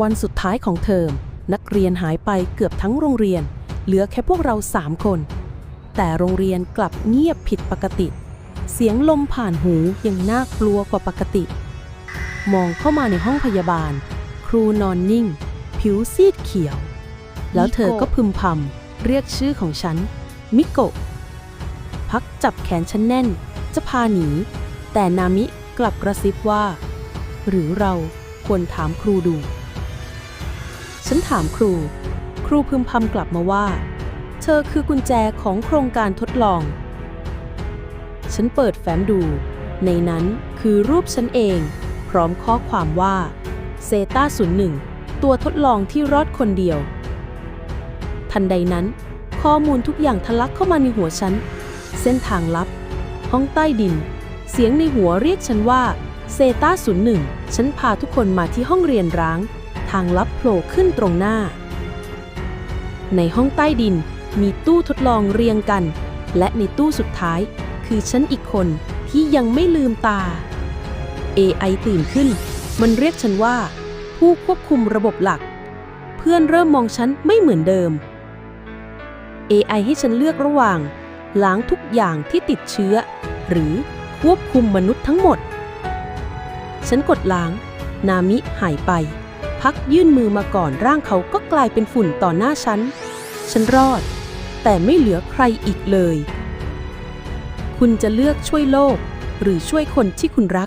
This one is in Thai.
วันสุดท้ายของเทอม นักเรียนหายไปเกือบทั้งโรงเรียน เหลือแค่พวกเราสามคน แต่โรงเรียนกลับเงียบผิดปกติ เสียงลมผ่านหูยังน่ากลัวกว่าปกติ มองเข้ามาในห้องพยาบาล ครูนอนนิ่ง ผิวซีดเขียว แล้วเธอก็พึมพำเรียกชื่อของฉัน มิโกะพักจับแขนฉันแน่น จะพาหนี แต่นามิกลับกระซิบว่า หรือเราควรถามครูดู ฉันถามครู ครูพึมพำกลับมาว่า เธอคือกุญแจของโครงการทดลอง ฉันเปิดแฟ้มดู ในนั้นคือรูปฉันเอง พร้อมข้อความว่าเซตาศูนย์หนึ่งตัวทดลองที่รอดคนเดียว ทันใดนั้น ข้อมูลทุกอย่างทะลักเข้ามาในหัวฉัน เส้นทางลับ ห้องใต้ดิน เสียงในหัวเรียกฉันว่าเซตาศูนย์หนึ่งฉันพาทุกคนมาที่ห้องเรียนร้าง ทางลับโผล่ขึ้นตรงหน้า ในห้องใต้ดินมีตู้ทดลองเรียงกัน และในตู้สุดท้ายคือฉันอีกคนที่ยังไม่ลืมตา AI ตื่นขึ้น มันเรียกฉันว่า ผู้ควบคุมระบบหลัก เพื่อนเริ่มมองฉันไม่เหมือนเดิม AI ให้ฉันเลือกระหว่าง ล้างทุกอย่างที่ติดเชื้อ หรือควบคุมมนุษย์ทั้งหมด ฉันกดล้าง นามิหายไป พักยื่นมือมาก่อนร่างเขาก็กลายเป็นฝุ่นต่อหน้าฉัน ฉันรอด แต่ไม่เหลือใครอีกเลย คุณจะเลือกช่วยโลก หรือช่วยคนที่คุณรัก